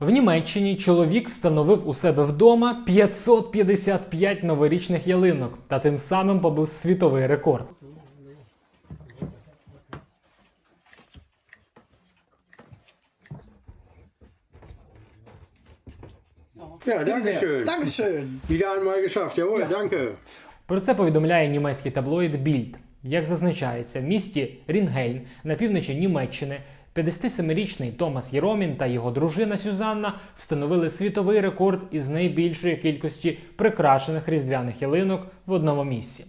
В Німеччині чоловік встановив у себе вдома 555 новорічних ялинок та тим самим побив світовий рекорд. Ja, danke schön. Dankeschön. Wieder einmal geschafft. Jawohl, danke. Про це повідомляє німецький таблоїд Більд. Як зазначається, в місті Рінгельн на півночі Німеччини 57-річний Томас Єромін та його дружина Сюзанна встановили світовий рекорд із найбільшої кількості прикрашених різдвяних ялинок в одному місці.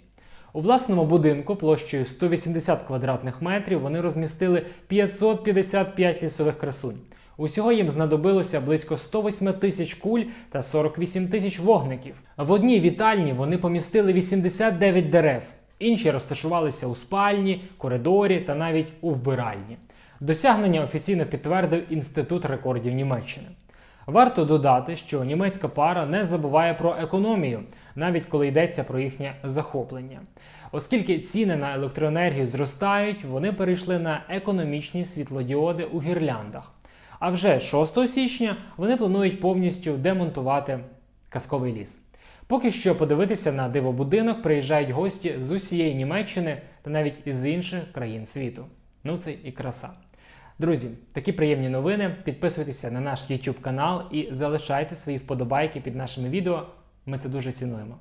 У власному будинку площею 180 квадратних метрів вони розмістили 555 лісових красунь. Усього їм знадобилося близько 108 тисяч куль та 48 тисяч вогників. В одній вітальні вони помістили 89 дерев, інші розташувалися у спальні, коридорі та навіть у вбиральні. Досягнення офіційно підтвердив Інститут рекордів Німеччини. Варто додати, що німецька пара не забуває про економію, навіть коли йдеться про їхнє захоплення. Оскільки ціни на електроенергію зростають, вони перейшли на економічні світлодіоди у гірляндах. А вже 6 січня вони планують повністю демонтувати казковий ліс. Поки що подивитися на дивобудинок приїжджають гості з усієї Німеччини та навіть із інших країн світу. Ну це і краса. Друзі, такі приємні новини. Підписуйтеся на наш YouTube канал і залишайте свої вподобайки під нашими відео. Ми це дуже цінуємо.